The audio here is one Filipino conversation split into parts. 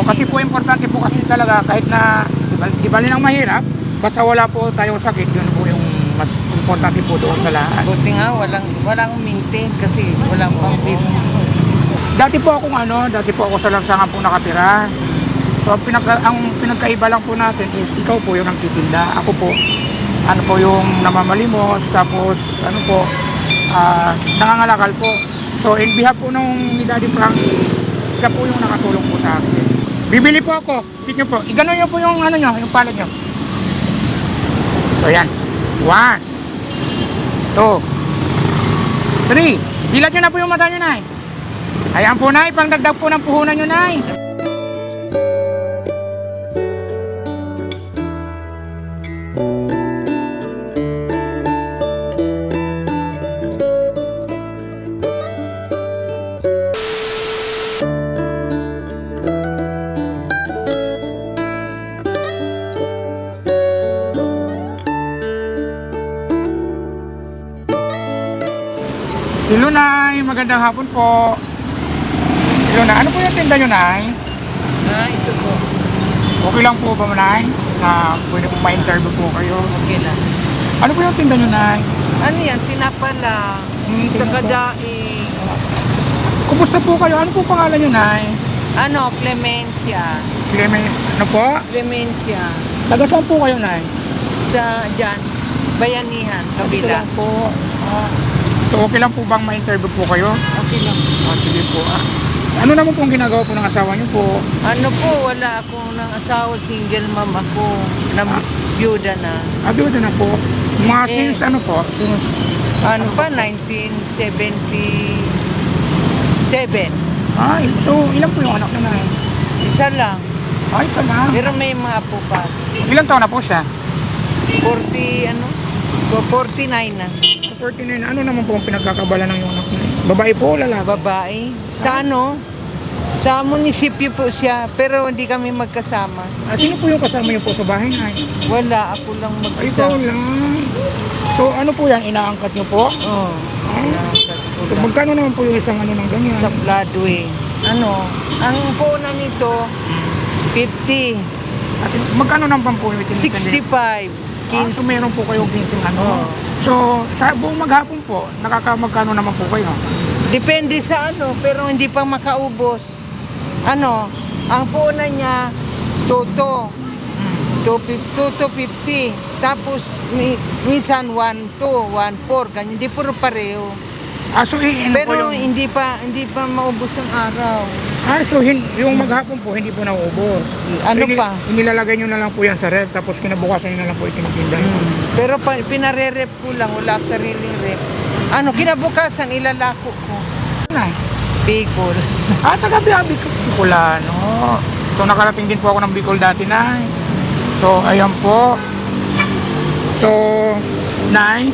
Opo, kasi po importante po kasi talaga kahit na di bali ng mahirap, basta wala po tayong sakit, yun po yung mas importante po doon sa lahat. Buti nga, walang, walang maintain kasi walang pambili. Dati po akong ano, dati po ako sa lansangan po nakatira. So ang, pinagka, ang pinagkaiba lang po natin is ikaw po yung nagtitinda. Ako po, ano po yung namamalimos, tapos ano po, ah, nangangalakal po. So in behalf po nung ni Daddy Frankie, siya po yung nakatulong po sa akin. Bibili po ako. Tignan po. Iganon niyo po yung ano niyo, yung palad niyo. So yan. One. Two. Three. Dilat niyo na po yung mata niyo, Nay. Ayan po, Nay. Pangdagdag po ng puhunan niyo, Nay. Magandang hapon po. Hello, Nay. Ano po yung tinda niyo, Nay? Ah, ito po. Okay lang po ba, Nay? Na pwede po ma-interview po kayo. Okay lang. Ano po yung tinda niyo, Nay? Ano yan? Tinapa lang. Hmm, daing. Kumusta po kayo? Ano po pangalan niyo, Nay? Ano? Clemencia. Clement. Ano po? Clemencia. Taga saan po kayo, Nay? Sa dyan. Bayanihan. Kabila. lang po. Ah. So, okay lang po bang ma-interview po kayo? Okay lang. Ah, sige po. Ah. Ano naman po ang ginagawa po ng asawa niyo po? Ano po, wala akong ng asawa, single mom ako. Na Ah. byuda na. Abi na po. Mga Eh. since ano po? Since Ano pa, 1977. Ah, so ilan po yung anak niyo, Nay? Isa lang. Ay, isa na. Pero may mga apo pa. Ilang taon na po siya? 40, ano? 49 na. 49. Ano naman po ang pinagkakabala ng yung anak niya? Babae po o lalaki? Babae. Sa ano? Sa munisipyo po siya, pero hindi kami magkasama. Ah, sino po yung kasama niyo po sa bahay? Ay, Wala, ako lang ay ikaw mag-isa. lang. So ano po yan? Inaangkat niyo po? Oo. Ah, Nakakad ko so lang. magkano naman po yung isang ano ng ganyan? Sa Floodway. Ano? Ang puna nito, 50, Kasi magkano naman po yung itinitindi? 65, Ah, so 15. meron po kayong 15 ano? Oo. So sa buong maghapon po, nakakamagkano naman po kayo? Depende sa ano, pero hindi pa makaubos. Ano? Ang puna niya, toto. Hmm. 250 to 50. Tapos, mi, minsan 1 to 1 4 ganyan. Hindi puro pareho. Ah, so i- ano po Pero yung... hindi pa hindi pa maubos ang araw. Ah, so hin- yung maghapon po, hindi po nauubos. Ano so, ini- pa? Inilalagay nyo na lang po yan sa ref, tapos kinabukasan nyo na lang po itinitinda nyo. Pero pa, pinare-rep ko lang, wala akong sariling rep. Ano, kinabukasan, ilalako ko. Nay. Bicol. Ah, taga Biabi Bicolano. So nakarating din po ako ng Bicol dati, Nay. So, ayan po. So, Nay.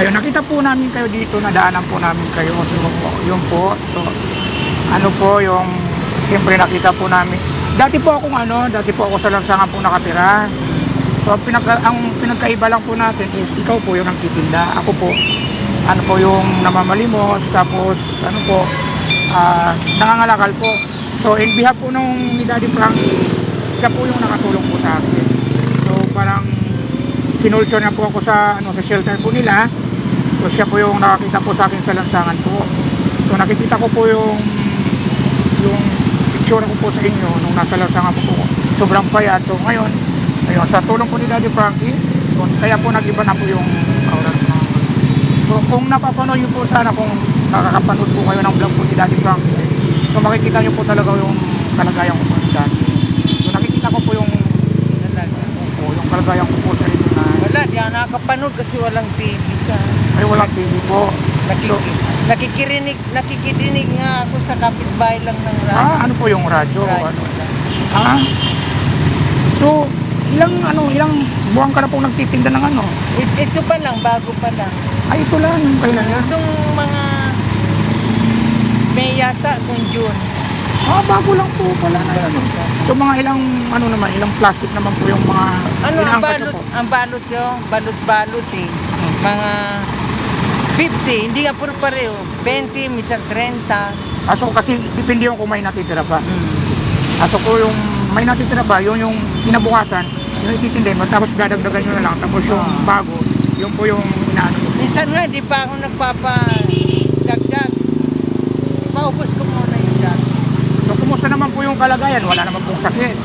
Ayun, nakita po namin kayo dito, nadaanan po namin kayo. So, yun po. So, ano po yung, siyempre nakita po namin. Dati po akong ano, dati po ako sa lansangan po nakatira. So, ang, pinagka, ang pinagkaiba lang po natin is ikaw po yung nagtitinda. Ako po, ano po yung namamalimos, tapos ano po, ah, nangangalakal po. So, in behalf po nung ni Daddy Frankie, siya po yung nakatulong po sa akin. So, parang kinulture niya po ako sa, ano, sa shelter po nila. So, siya po yung nakakita po sa akin sa lansangan po. So, nakikita ko po yung yung picture ko po sa inyo nung nasa lansangan po po. Sobrang payat. So, ngayon, ayun, sa tulong po ni Daddy Frankie, so, kaya po nag-iba na po yung aura ng So kung napapanood po sana kung nakakapanood po kayo ng vlog po ni Daddy Frankie, eh, so makikita niyo po talaga yung kalagayan ko po ni Daddy. So nakikita ko po yung, Talaga. po, yung kalagayan ko po sa inyo na Wala, di nakakapanood kasi walang TV sa... ay walang TV po. So, Nakiki, nakikirinig, nakikidinig nga ako sa kapitbahay lang ng radyo. ah, ano po yung radyo? Radyo Ano? lang. Ah, so ilang ano ilang buwan ka na pong nagtitinda ng ano? It- ito pa lang, bago pa lang. Ay ito lang yung kailan yan. Itong mga May yata kung June. Ah, bago lang po pala na ano. So mga ilang ano naman, ilang plastic naman po yung mga Ano ang balot? Ang balot yun, balot-balot eh. Mga 50, hindi nga puro pareho. 20, minsan 30. Aso kasi depende yung kung may natitira pa. Mm. Aso ko yung may natitira pa, yun yung kinabukasan, yung ititindi mo, tapos dadagdagan nyo na lang. Tapos yung Ah. bago, yun po yung inaano nyo. Minsan nga, di pa ako nagpapadagdag. Paubos ko muna yung dati. So kumusta naman po yung kalagayan? Wala naman pong sakit.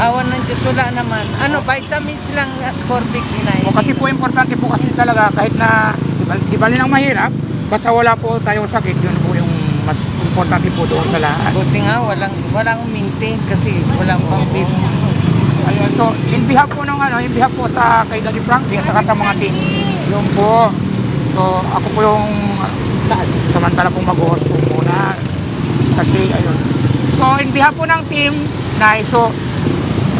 Awan ng Diyos, wala naman. Ano, vitamins lang, ascorbic. O kasi po importante po kasi talaga kahit na di ba, di bali nang mahirap, basta wala po tayong sakit, yun po yung mas importante po doon sa lahat. Buti nga, walang, walang uminti kasi walang business. Ayun, so in behalf po ng ano, in behalf po sa kay Daddy Frankie at saka sa mga team, yun po. So ako po yung sa, samantala pong mag-host po muna. Kasi ayun. So in behalf po ng team, na so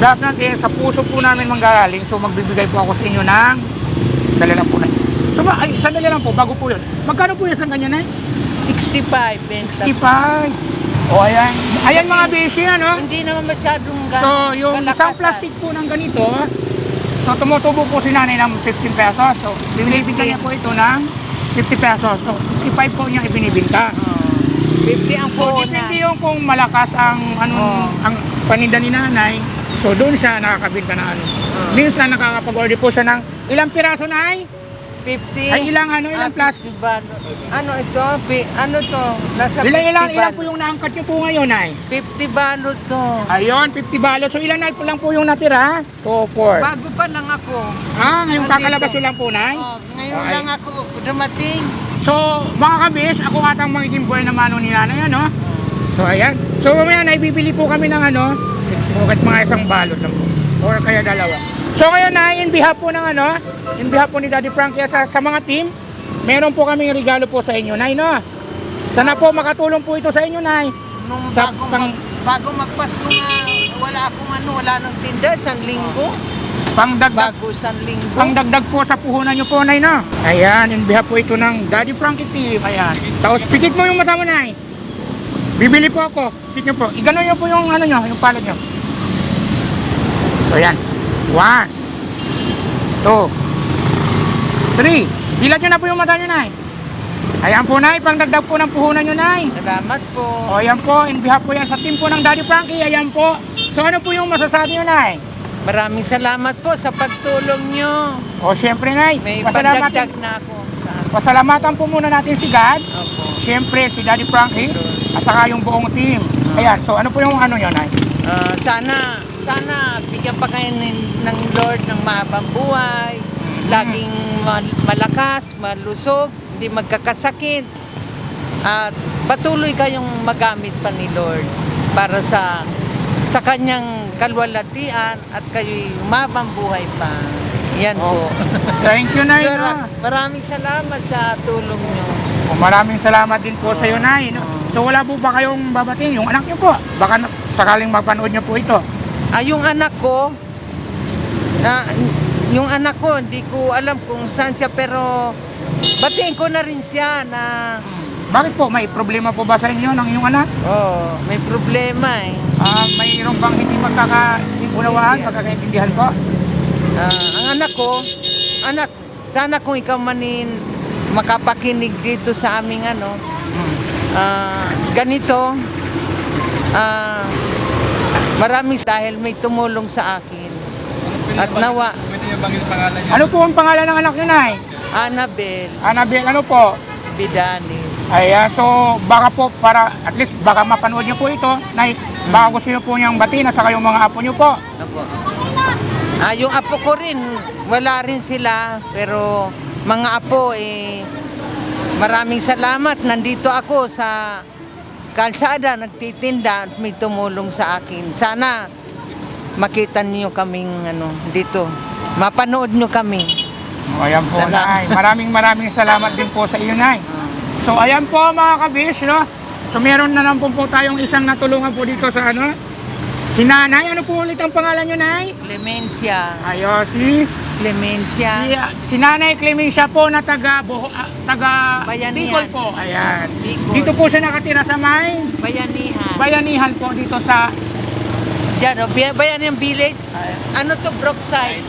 behalf natin sa puso po namin manggagaling, so magbibigay po ako sa inyo ng dali lang po na. So ba, ay, sandali lang po, bago po yun. Magkano po yung isang ganyan eh? 65, benta. 65. O ayan. Ayan mga beshi, ano? Hindi naman masyadong ga- So, yung isang kalakasan. plastic po ng ganito, so tumutubo po si nanay ng 15 pesos. So, binibinta niya po ito ng 50 pesos. So, 65 po niya ibinibinta. Oh. 50 ang So, phone depende yung kung malakas ang ano Oo. ang paninda ni nanay. So, doon siya nakakabinta na ano. Oo. Minsan nakakapag-order po siya ng ilang piraso na 50. Ay, ilang ano, ilang Ah, plastic? 50 ba? Ano ito? Pi- ano to? Nasa Ilang, 50 ilang, ilang balot. po yung naangkat niyo po ngayon, ay? 50 balot to. Ayun, 50 balot. So, ilan na po lang po yung natira? 2, 4. Bago pa lang ako. Ah, ngayong Nandito. kakalabas lang po, nay? Oh, ngayon Okay. lang ako dumating. So, mga kabis, ako atang magiging buhay na mano ni nanay, ano? So, ayan. So, mamaya na ibibili po kami ng ano, sukat mga isang balot lang po. Or kaya dalawa. So, ngayon na, in behalf po ng ano, in behalf po ni Daddy Frankie sa, sa mga team, meron po kaming regalo po sa inyo, Nay, no? Sana po makatulong po ito sa inyo, Nay. Nung Sa bago, pang- mag, bago magpasko nga, wala akong ano, wala nang tinda, isang linggo. Pangdagdag, Bago isang linggo. pangdagdag po sa puhunan nyo po, Nay, no? Ayan, in behalf po ito ng Daddy Frankie team. Ayan. Tapos, pikit mo yung mata mo, Nay. Bibili po ako. Pikit nyo po. Igano nyo po yung ano nyo, yung palad nyo. So, ayan. One. Two. Three. Bilat nyo na po yung mata nyo, Nay. Ayan po, Nay. Pangdagdag po ng puhunan nyo, Nay. Salamat po. O, ayan po. In behalf po yan sa team po ng Daddy Frankie. Ayan po. So, ano po yung masasabi nyo, Nay? Maraming salamat po sa pagtulong nyo. O, syempre, Nay. May pandagdag na ako. pasalamatan po muna natin si God. Opo. Siyempre, si Daddy Frankie. At saka yung buong team. Ayan. So, ano po yung ano nyo, Nay? Ah, sana, sana bigyan pa kayo ng, ng Lord ng mahabang buhay. Laging mal- malakas, malusog, hindi magkakasakit. At patuloy kayong magamit pa ni Lord para sa sa kanyang kalwalatian at kayo'y mahabang buhay pa. Yan po. Thank you, Nay. Mara- maraming salamat sa tulong nyo. O, maraming salamat din po sa iyo, Nay. no? So, wala po ba kayong babatiin? Yung anak niyo po. Baka sakaling mapanood niyo po ito. Ah, yung anak ko, na, yung anak ko, hindi ko alam kung saan siya, pero batiin ko na rin siya na, Bakit po? May problema po ba sa inyo ng iyong anak? oh, may problema eh. Ah, mayroon bang hindi magkakaunawaan, magkakaintindihan po? Ah, ang anak ko, anak, sana kung ikaw manin makapakinig dito sa aming ano, ah, ganito, ah, maraming dahil may tumulong sa akin. At nawa, Pwede niyo bangin pangalan niya? Ano po ang pangalan ng anak niyo, Nay? Annabel Annabel, ano po? Bidani. Ayan, so baka po para at least baka mapanood niyo po ito, Nay, baka gusto niyo po niyang batiin at saka yung mga apo niyo po. Apo. Ah, yung apo ko rin, wala rin sila, pero mga apo eh maraming salamat. Nandito ako sa kalsada nagtitinda at may tumulong sa akin. Sana makita niyo kaming ano dito. Mapanood niyo kami. O, ayan po, Salamat. Nay. Maraming maraming salamat din po sa iyo, Nay. So, ayan po mga kabish, no? So, meron na lang po, po tayong isang natulungan po dito sa ano? Si Nanay, ano po ulit ang pangalan niyo, Nay? Clemencia, Ayo, si, Clemencia. si, si Nanay Clemencia po na taga, Boho, ah, taga Bayanihan. Bicol po. Ayan. Bicol. Dito po siya nakatira sa may Bayanihan. bayanihan po dito sa Diyan, oh, Bay- Bayanihan Village. Ano to, Brookside?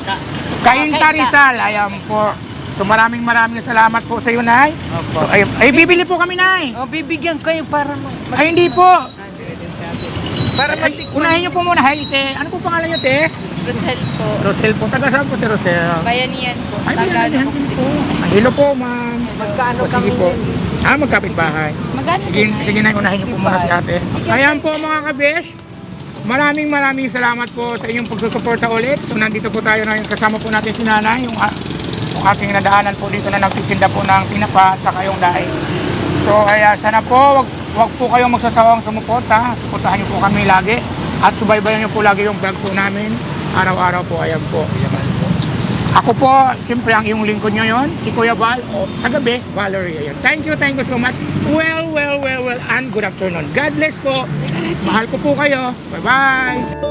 Cainta Rizal. Ayan po. So maraming maraming salamat po sa iyo, Nay. Opo. So, ay, ay, bibili po kami, Nay. O, bibigyan kayo para ma- ma- Ay, hindi po. para matikman. unahin niyo po muna. Hi, te. Ano po pangalan niyo, te? Rosel po. Rosel po. Taga saan po si Rosel? Bayanihan po. Ay, Tagalog yan, po yan si po. Ay, Hello po, ma'am. Magkano O, sige kami po. din? Ah, magkapit bahay. Magkano Sige, po? sige na, unahin niyo po muna si ate. Ayan po mga kabesh. Maraming maraming salamat po sa inyong pagsusuporta ulit. So nandito po tayo na kasama po natin si nanay, yung, yung ating nadaanan po dito na nagtitinda po ng pinapa at saka yung daing. So kaya sana po, wag, wag po kayong magsasawang sumuporta. Suportahan niyo po kami lagi. At subaybayan niyo po lagi yung vlog po namin. Araw-araw po, ayan po. Ako po, siyempre ang iyong lingkod nyo yon, si Kuya Val, o sa gabi, Valerie. Ayan. Thank you, thank you so much. Well, well, well, well, and good afternoon. God bless po. Mahal ko po kayo. Bye-bye.